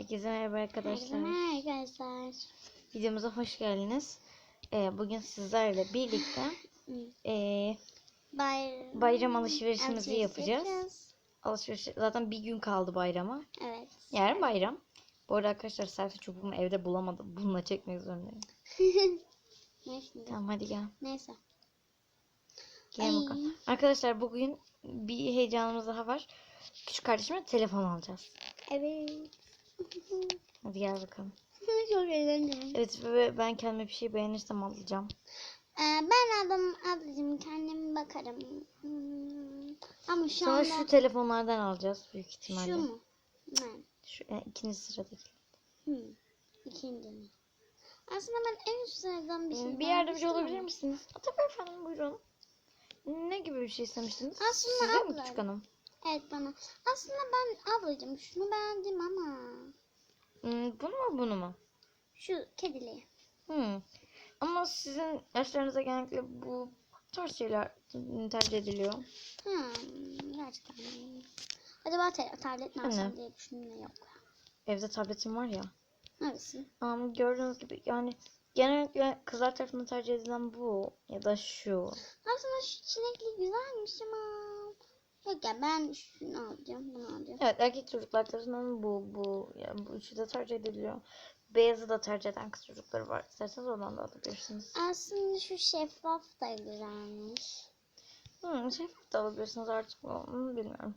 Herkese merhaba arkadaşlar. Merhaba arkadaşlar. Videomuza hoş geldiniz. Ee, bugün sizlerle birlikte ee, Bayram, bayram alışverişimizi alışveriş yapacağız. Alışveriş zaten bir gün kaldı bayrama. Evet. Yarın bayram. Bu arada arkadaşlar selfie çubuğumu evde bulamadım. Bununla çekmek zorundayım. Tamam hadi gel. Neyse. Ay. bakalım. Arkadaşlar bugün bir heyecanımız daha var. Küçük kardeşime telefon alacağız. Evet. Hadi gel bakalım. Çok eğlendim. Evet ve ben kendime bir şey beğenirsem alacağım. Ee, ben aldım ablacığım kendim bakarım. Hmm. Ama şu Sana anda şu telefonlardan alacağız büyük ihtimalle. şu mu? Ne? Şu e, ikinci sıradaki. Hmm. İkinci mi? Aslında ben en üst sıradan bir şey bir yardımcı olabilir ama. misiniz? Aa, Tabii efendim buyurun. Ne gibi bir şey istemiştiniz? Aslında Size mi abla. küçük hanım? Evet bana. Aslında ben ablacığım şunu beğendim ama. Hmm, bunu mu bunu mu? Şu kediliği. Hmm. Ama sizin yaşlarınıza genellikle bu tarz şeyler tercih ediliyor. Hmm, gerçekten. Acaba tablet mi alsam diye düşündüm yok. Evde tabletim var ya. Neresi? Ama gördüğünüz gibi yani genellikle kızlar tarafından tercih edilen bu ya da şu. Aslında şu çilekli güzelmiş ama. Yok ya ben şunu alacağım, bunu alacağım. Evet erkek çocuklar tarafından bu bu yani bu üçü de tercih ediliyor. Beyazı da tercih eden kız çocukları var. İsterseniz ondan da alabilirsiniz. Aslında şu şeffaf da güzelmiş. Hmm, şeffaf da alabilirsiniz artık onu bilmiyorum.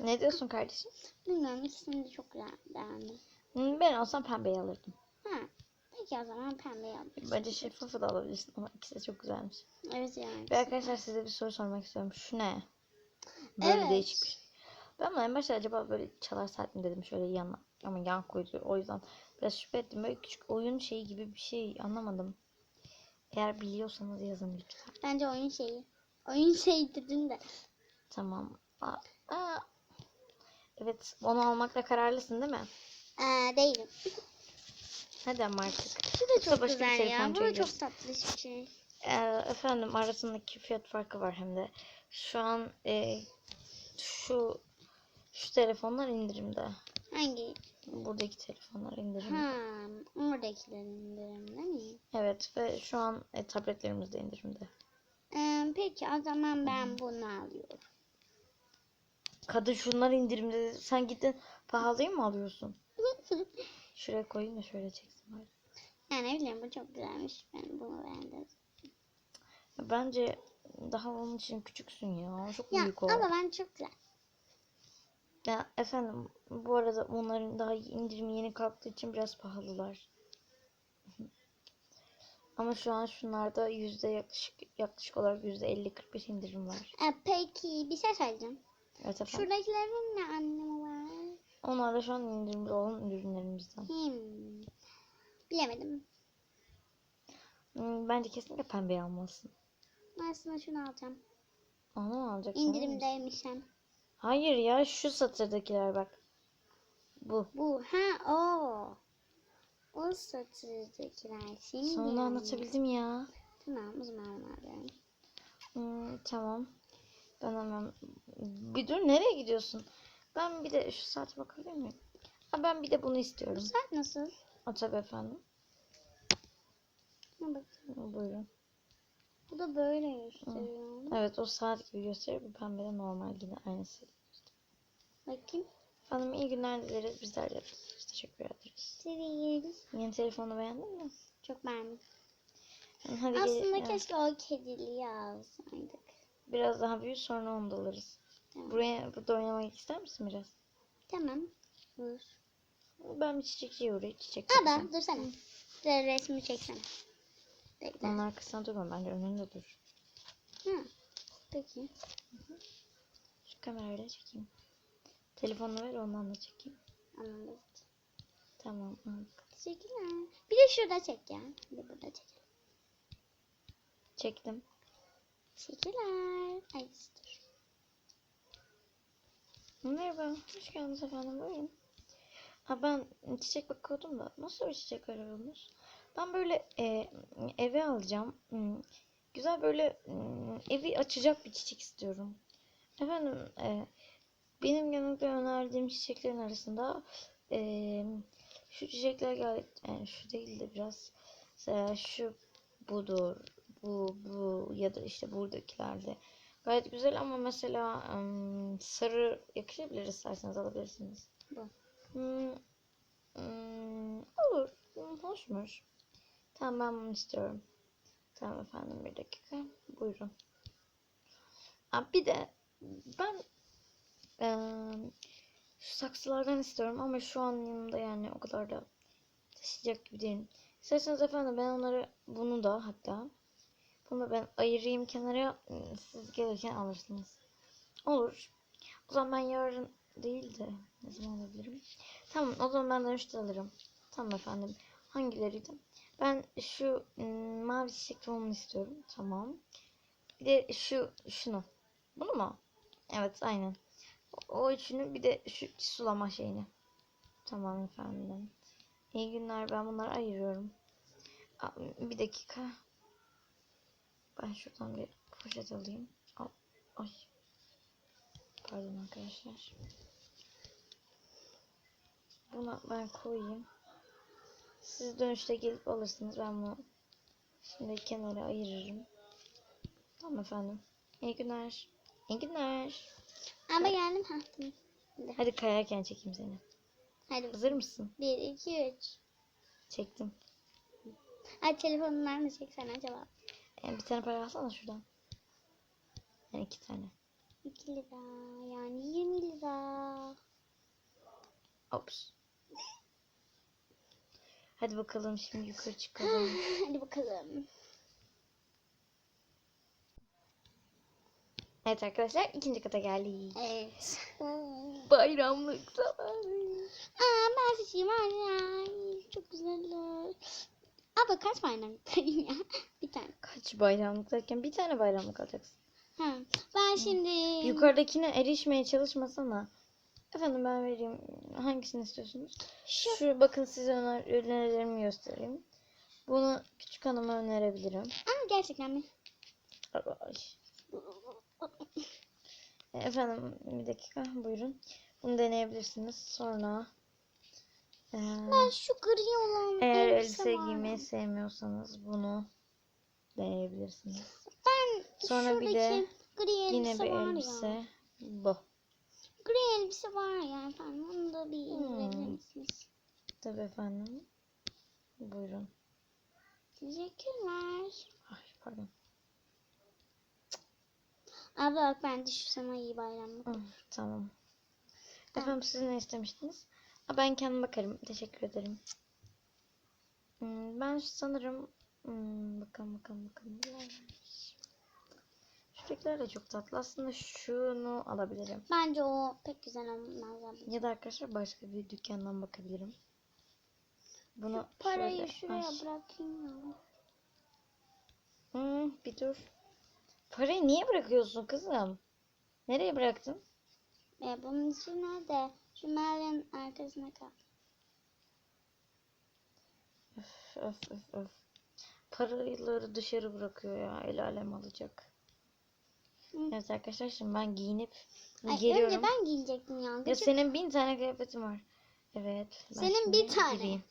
Ne diyorsun kardeşim? Bilmiyorum ikisini de çok beğendim. Hmm, Ben olsam pembeyi alırdım. Peki o zaman pembeyi alayım. Bence şeffafı da alabilirsin ama ikisi de çok güzelmiş. Evet yani. Ve arkadaşlar size bir soru sormak istiyorum. Şu ne? Böyle Evet. değişik bir şey. Ben en başta acaba böyle çalar saat mi dedim şöyle yana. Ama yan koydu. O yüzden biraz şüphe ettim. Böyle küçük oyun şeyi gibi bir şey anlamadım. Eğer biliyorsanız yazın lütfen. Bence oyun şeyi. Oyun şeyi dedin de. Tamam. Aa, aa. Evet onu almakla kararlısın değil mi? Ee, değilim. Hadi ama artık. Şu da çok başka güzel ya. Bu da çok tatlı bir şey. Ee, efendim arasındaki fiyat farkı var hem de. Şu an e, şu şu telefonlar indirimde. Hangi? Buradaki telefonlar indirimde. Ha, oradakilerin indirimde mi? Evet ve şu an e, tabletlerimiz de indirimde. Ee, peki o zaman ben bunu alıyorum. Kadın şunlar indirimde. Sen gittin pahalıyı mı alıyorsun? Şuraya koyayım da şöyle çeksin bari. yani ne bileyim bu çok güzelmiş. Ben bunu beğendim. Bence daha onun için küçüksün ya. Çok Ya büyük o. ama ben çok güzel. Ya efendim bu arada onların daha indirimi yeni kalktığı için biraz pahalılar. Ama şu an şunlarda yüzde yaklaşık yaklaşık olarak yüzde 50-45 indirim var. Ee, peki bir şey söyleyeceğim. Evet efendim. Şuradakilerin ne anlamı? Onlar da şu an indirimde olan ürünlerimizden. Hmm. Bilemedim. Hmm, Bence kesinlikle pembe almalısın. Ben aslında şunu alacağım. Onu mu alacaksın? İndirimdeymiş hem. Hayır ya şu satırdakiler bak. Bu. Bu. Ha o. O satırdakiler. Şimdi Sonunda yani. anlatabildim ya. Tamam o zaman alıyorum. Hmm, tamam. Ben hemen... Bir dur nereye gidiyorsun? Ben bir de şu saate bakabilir miyim? Ha, ben bir de bunu Bu istiyorum. saat nasıl? O tabii efendim. Bak. Buyurun. Bu da böyle gösteriyor. Evet o saat gibi gösteriyor. Bu pembe de normal yine aynısı. Bakayım. Efendim iyi günler dileriz. Bizler de. Teşekkür ederiz. Severiz. Yeni telefonu beğendin mi? Çok beğendim. Hadi Aslında evet. keşke o kediliği alsaydık. Biraz daha büyür sonra onu da alırız. Buraya burada oynamak ister misin biraz? Tamam. Dur. Ben bir çiçekçiye uğrayıp çiçek Ada bakacağım. dursana. Dur resmi çeksene. Bekle. Onun arkasına durma bence önünde dur. Hı. Peki. Şu kamerayla çekeyim. Telefonunu ver ondan da çekeyim. Anladım. Tamam. Teşekkürler. Bir de şurada çek ya. Bir de burada çek. Çektim. Teşekkürler. Ay dur. Merhaba. Hoş geldiniz efendim. Buyurun. Ha ben çiçek bakıyordum da nasıl bir çiçek arıyorsunuz? Ben böyle e, eve alacağım. Hmm, Güzel böyle hmm, evi açacak bir çiçek istiyorum. Efendim e, benim genellikle önerdiğim çiçeklerin arasında eee, şu çiçekler gayet yani şu değil de biraz mesela şu budur bu bu ya da işte buradakiler de gayet güzel ama mesela ım, sarı yakışabilir isterseniz alabilirsiniz. Bu. Hmm, hmm, olur. Hmm, hoşmuş. Tamam ben bunu istiyorum. Tamam efendim bir dakika. Buyurun. Aa, bir de ben eee, şu saksılardan istiyorum ama şu an yanımda yani o kadar da taşıyacak gibi değilim. İsterseniz efendim ben onları bunu da hatta bunu ben ayırayım kenara ıı, siz gelirken alırsınız. Olur. O zaman ben yarın değil de ne zaman alabilirim? Tamam o zaman ben dönüşte alırım. Tamam efendim. Hangileriydi? Ben şu ım, mavi çiçekli onu istiyorum. Tamam. Bir de şu şunu. Bunu mu? Evet aynen. O, o üçünü bir de şu sulama şeyini. Tamam efendim. İyi günler. Ben bunları ayırıyorum. Bir dakika. Ben şuradan bir poşet alayım. Al. Ay. Pardon arkadaşlar. Buna ben koyayım. Siz dönüşte gelip alırsınız. Ben bunu şimdi kenara ayırırım. Tamam efendim. İyi günler. İyi günler. Ama geldim. Ha, tamam. Hadi kayarken çekeyim seni. Hadi. Hazır mısın? 1, 2, 3. Çektim. Ay telefonunu nerede çeksen acaba? Yani bir tane para alsana şuradan. Yani iki tane. 2 lira. Yani 20 lira. Ops. Hadi bakalım şimdi yukarı çıkalım. Hadi bakalım. Evet arkadaşlar ikinci kata geldik. Evet. Bayramlık zamanı. Aa ben seçeyim anne. Çok güzeller. Abla kaç bayramlıktayım ya? Bir tane. Kaç bayramlık derken bir tane bayramlık alacaksın. Ha. Ben şimdi Yukarıdakine erişmeye çalışmasana. Efendim ben vereyim. Hangisini istiyorsunuz? şu Şu bakın size öner önerilerimi göstereyim. Bunu küçük hanıma önerebilirim. Aa, gerçekten mi? Ay. Efendim bir dakika buyurun. Bunu deneyebilirsiniz. Sonra e, Ben şu gri olan eğer elbise giymeyi sevmiyorsanız bunu deneyebilirsiniz. Ben Sonra bir de gri elbise Yine bir elbise. ya. Bu. Gri elbise var ya efendim. Onu da bir indirebilir Hmm. misiniz? Tabii efendim. Buyurun. Teşekkürler. Ay pardon. Abla bak şu sana iyi bayramlık. Tamam. Efendim siz ne istemiştiniz? Ben kendim bakarım. Teşekkür ederim. Hmm, ben sanırım hmm, bakalım bakalım bakalım. Şuradakiler de çok tatlı. Aslında şunu alabilirim. Bence o pek güzel olmaz. Ya da arkadaşlar başka bir dükkandan bakabilirim. Bunu Parayı şöyle- şuraya Ay. bırakayım ya. Hmm, bir dur. Parayı niye bırakıyorsun kızım? Nereye bıraktın? E, bunun içi nerede? Şu Merve'nin arkasına kal. Öf, öf, öf, öf. Paraları dışarı bırakıyor ya. El alem alacak. Hı. Evet arkadaşlar şimdi ben giyinip Ay, geliyorum. önce ben giyecektim ya. Ya senin bin tane kıyafetin var. Evet. ben Senin bir tane. gireyim.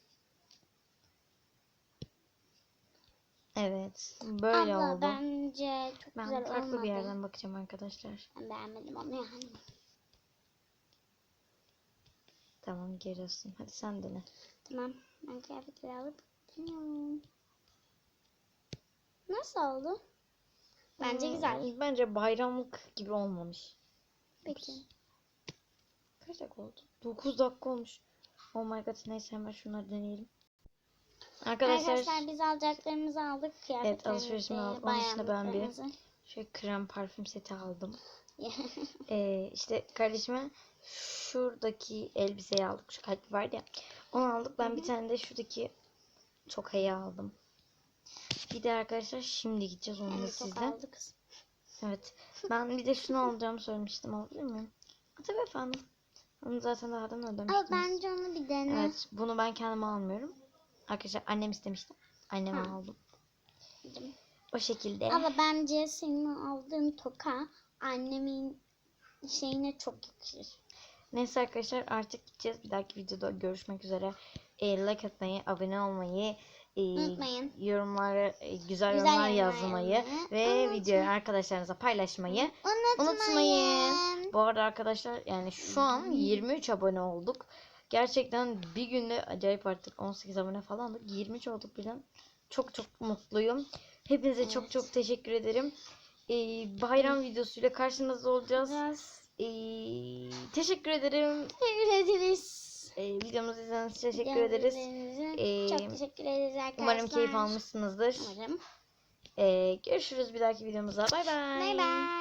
Evet. Böyle Abla oldu. bence çok Ben güzel farklı olmadı. bir yerden bakacağım arkadaşlar. Ben beğenmedim onu yani. Tamam geliyorsun. Hadi sen dene. Tamam. Ben kıyafetleri alıp geliyorum. Nasıl oldu? Bence Hmm, güzel. Bence bayramlık gibi olmamış. Peki. Kaç dakika oldu? 9 dakika olmuş. Oh my god neyse hemen şunları deneyelim. Arkadaşlar, Arkadaşlar biz alacaklarımızı aldık. Kıyafetlerimizi, alışverişimi aldım. Onun dışında ben bir- şöyle krem parfüm seti aldım. Ee, işte kardeşime şuradaki elbiseyi aldık. Şu kalp vardı ya. Onu aldık. Ben bir tane de şuradaki tokayı aldım. Bir de arkadaşlar şimdi gideceğiz onunla çok sizle. Evet. Ben bir de şunu alacağımı söylemiştim. Alabilir miyim? Tabii efendim. Onu zaten daha Ama ödemiştiniz. bence onu bir dene. Evet. Bunu ben kendim almıyorum. Arkadaşlar annem istemişti. Anneme Ha. aldım. O şekilde. Ama bence senin aldığın toka annemin şeyine çok yakışır. Neyse arkadaşlar artık gideceğiz. Bir dahaki videoda görüşmek üzere. E, like atmayı, abone olmayı, e, Unutmayın. yorumlara e, güzel, Güzel yorumlar yorumlar yazmayı ve unutmayın. videoyu arkadaşlarınıza paylaşmayı Unutmayın. unutmayın. Bu arada arkadaşlar yani şu an 23 abone olduk. Gerçekten bir günde acayip artık 18 abone falan olduk. 23 olduk birden. Çok çok mutluyum. Hepinize çok Evet. çok teşekkür ederim. Ee, bayram videosuyla karşınızda olacağız. Biraz Ee, teşekkür ederim. teşekkür ederiz. Ee, videomuzu izlediğiniz için teşekkür ederiz. Geldiğiniz için Ee, çok teşekkür ederiz arkadaşlar. Umarım keyif almışsınızdır. Umarım. Ee, görüşürüz bir dahaki videomuzda. Bay bay. Bay bay.